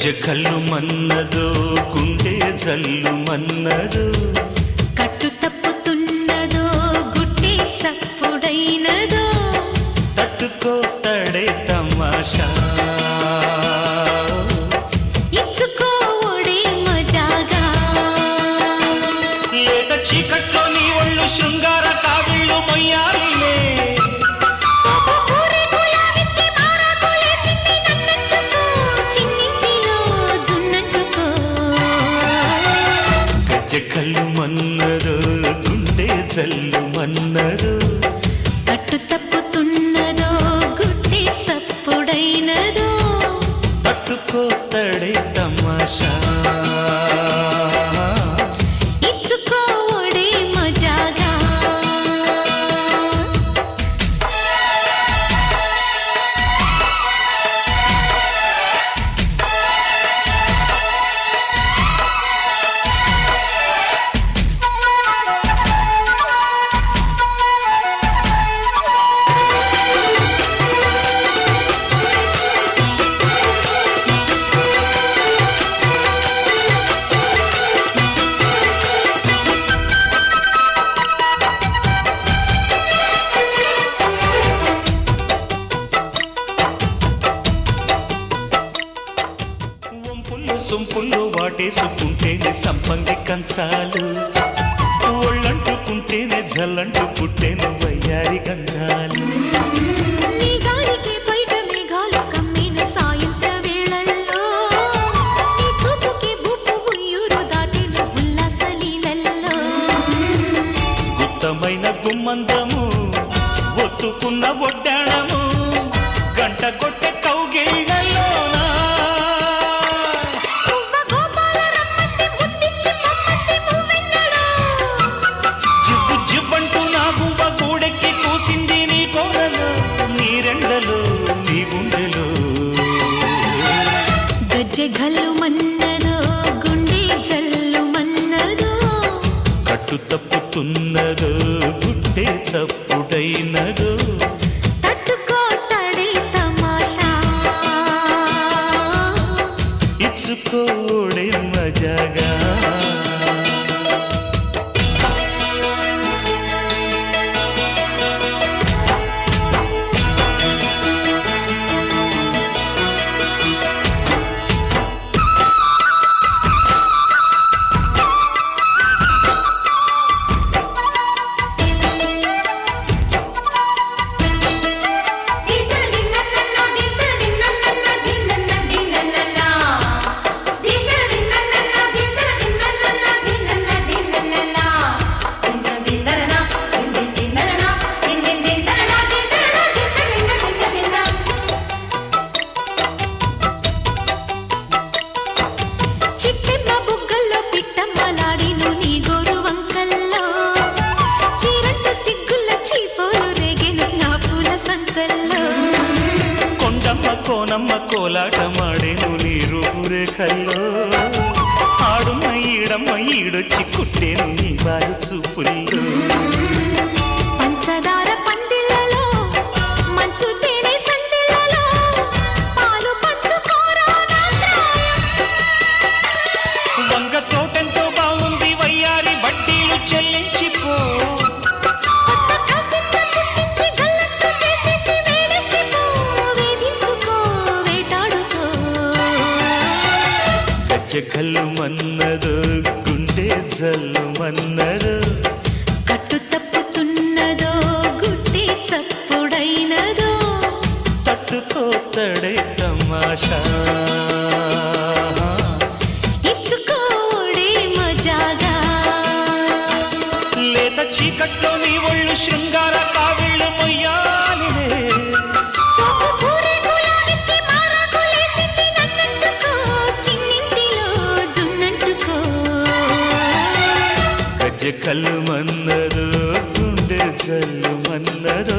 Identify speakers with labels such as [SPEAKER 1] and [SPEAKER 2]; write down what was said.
[SPEAKER 1] ಹೆಜ್ಜೆ
[SPEAKER 2] ಕಲ್ಲು ಮನ್ನದು ಕುಂಟೆ
[SPEAKER 1] ಜಲ್ಲು ಮನ್ನದು
[SPEAKER 2] மன்னரோ సొంపుల్లో వాటేసుకుంటేనే సంపంగి కంచాలు. ఒళ్ళంటుకుంటేనే జల్లంటు పుట్టేను వయ్యారి గంగాలు.
[SPEAKER 1] कोडे मज़ा
[SPEAKER 2] ಕೋನಮ್ಮ ಕೋಲಾಟ నీరు ఊరే కల్లో ఆడున్న ఈడమ్మ ఈడొచ్చి కుట్టేను నీ వారి చూపుల్లో.
[SPEAKER 1] పంచదార మంచు తేనె సందిళ్ళలో పాలు పచ్చు
[SPEAKER 2] వంగ తోటం జగల్మన్నదు గుండె జల్లుమన్నదు
[SPEAKER 1] కట్టు తప్పుతున్నదో గుట్టి చప్పుడైనదో.
[SPEAKER 2] తట్టుకోతడే తమాషా.
[SPEAKER 1] ఇచ్చుకోడే మజాగా.
[SPEAKER 2] లేత చీకట్లో నీ ఒళ్ళు శృంగార కలుమన్నదో గుండె జల్లుమన్నదో